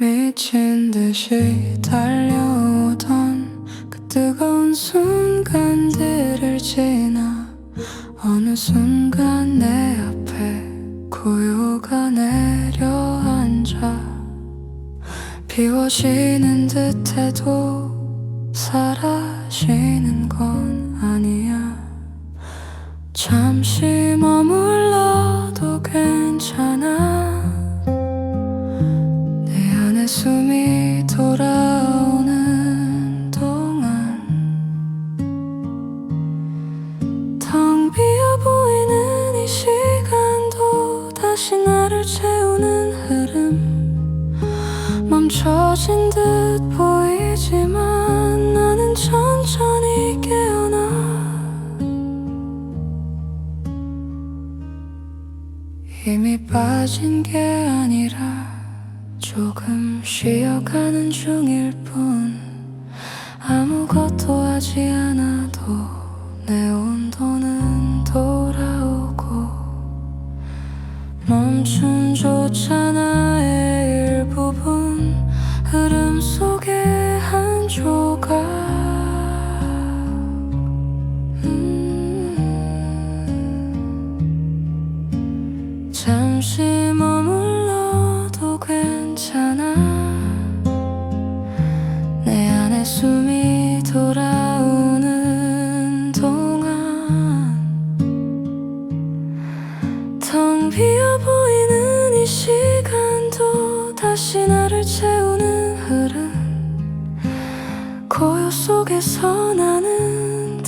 미친 듯이 달려오던 그 뜨거운 순간들을 지나 어느 순간 내 앞에 고요가 내려앉아 비워지는 듯해도 사라지는 건 아니야. 잠시 머물 숨이 돌아오는 동안 텅 비어 보이는 이 시간도 다시 나를 채우는 흐름. 멈춰진 듯 보이지만 나는 천천히 깨어나. 힘이 빠진 게 아니라 조금 쉬어가는 중일 뿐 아무것도 하지 않아도 내 온도는 돌아오고 멈춤조차 나의 일부분 흐름 속의 한 조각. 음. 잠시 머 숨이 돌아오는 동안 텅 비어 보이는 이 시간도 다시 나를 채우는 흐름. 고요 속에서 나는